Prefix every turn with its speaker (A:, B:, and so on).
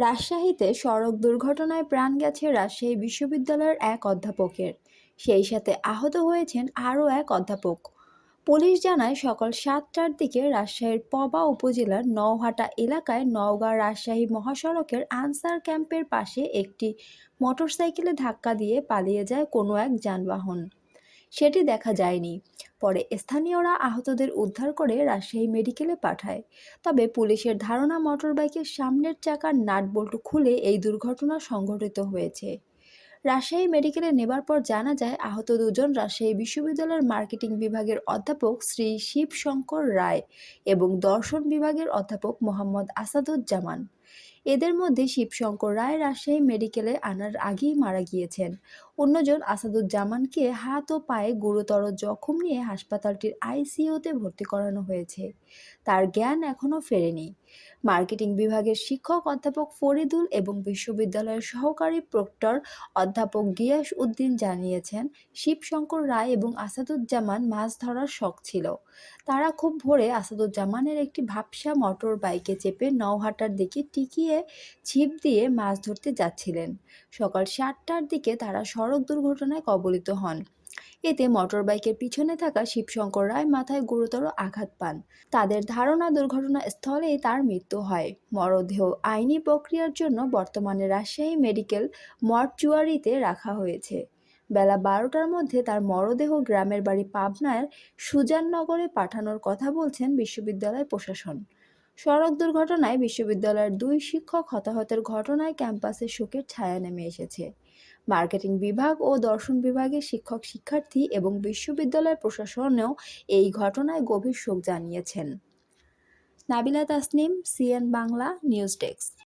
A: রাজশাহীতে সড়ক দুর্ঘটনায় প্রাণ গেছে রাজশাহী বিশ্ববিদ্যালয়ের এক অধ্যাপকের। সেই সাথে আহত হয়েছেন আরও এক অধ্যাপক। পুলিশ জানায়, সকাল সাতটার দিকে রাজশাহীর পবা উপজেলার নওহাটা এলাকায় নওগাঁ রাজশাহী মহাসড়কের আনসার ক্যাম্পের পাশে একটি মোটরসাইকেলে ধাক্কা দিয়ে পালিয়ে যায় কোনো এক যানবাহন। সেটি দেখা যায়নি। পরে স্থানীয়রা আহতদের উদ্ধার করে রাজশাহী মেডিকেলে পাঠায়। তবে পুলিশের ধারণা, মোটরবাইকের সামনের চাকার নাট বল্টু খুলে এই দুর্ঘটনা সংঘটিত হয়েছে। রাজশাহী মেডিকেলে নেবার পর জানা যায়, আহত দুজন রাজশাহী বিশ্ববিদ্যালয়ের মার্কেটিং বিভাগের অধ্যাপক শ্রী শিবশঙ্কর রায় এবং দর্শন বিভাগের অধ্যাপক মোহাম্মদ আসাদুজ্জামান। এদের মধ্যে শিবশঙ্কর রায় রাজশাহী মেডিকেলে আনার আগেই মারা গিয়েছেন। অন্যজন আসাদুজ্জামানকে হাত ও পায়ে গুরুতর জখম নিয়ে হাসপাতালটির আইসিইউতে ভর্তি করানো হয়েছে। তার জ্ঞান এখনও ফেরেনি। মার্কেটিং বিভাগের শিক্ষক অধ্যাপক ফরিদুল এবং বিশ্ববিদ্যালয়ের সহকারী প্রক্টর অধ্যাপক গিয়াস উদ্দিন জানিয়েছেন, শিবশঙ্কর রায় এবং আসাদুজ্জামান মাছ ধরার শখ ছিল। তারা খুব ভোরে আসাদুজ্জামানের একটি ভাবসা মোটর বাইকে চেপে নওহাটার দিকে টিকিয়ে ছিপ দিয়ে মাছ ধরতে যাচ্ছিলেন। সকাল সাতটার দিকে তারা সড়ক দুর্ঘটনায় কবলিত হন। এতে মোটরবাইকের পিছনে থাকা শিবশঙ্কর রায় মাথায় গুরুতর আঘাত পান। তাদের ধারণা দুর্ঘটনাস্থলেই তার মৃত্যু হয়। মরদেহ আইনি প্রক্রিয়ার জন্য বর্তমানে রাজশাহী মেডিকেল মর্চুয়ারিতে রাখা হয়েছে। বেলা বারোটার মধ্যে তার মরদেহ গ্রামের বাড়ি পাবনার সুজাননগরে পাঠানোর কথা বলছেন বিশ্ববিদ্যালয় প্রশাসন। সড়ক দুর্ঘটনায় বিশ্ববিদ্যালয়ের দুই শিক্ষক হতাহতের ঘটনায় ক্যাম্পাসে শোকের ছায়া নেমে এসেছে। মার্কেটিং বিভাগ ও দর্শন বিভাগের শিক্ষক, শিক্ষার্থী এবং বিশ্ববিদ্যালয় প্রশাসনেও এই ঘটনায় গভীর শোক জানিয়েছেন। Nabila Tasnim, CN Bangla, news desk.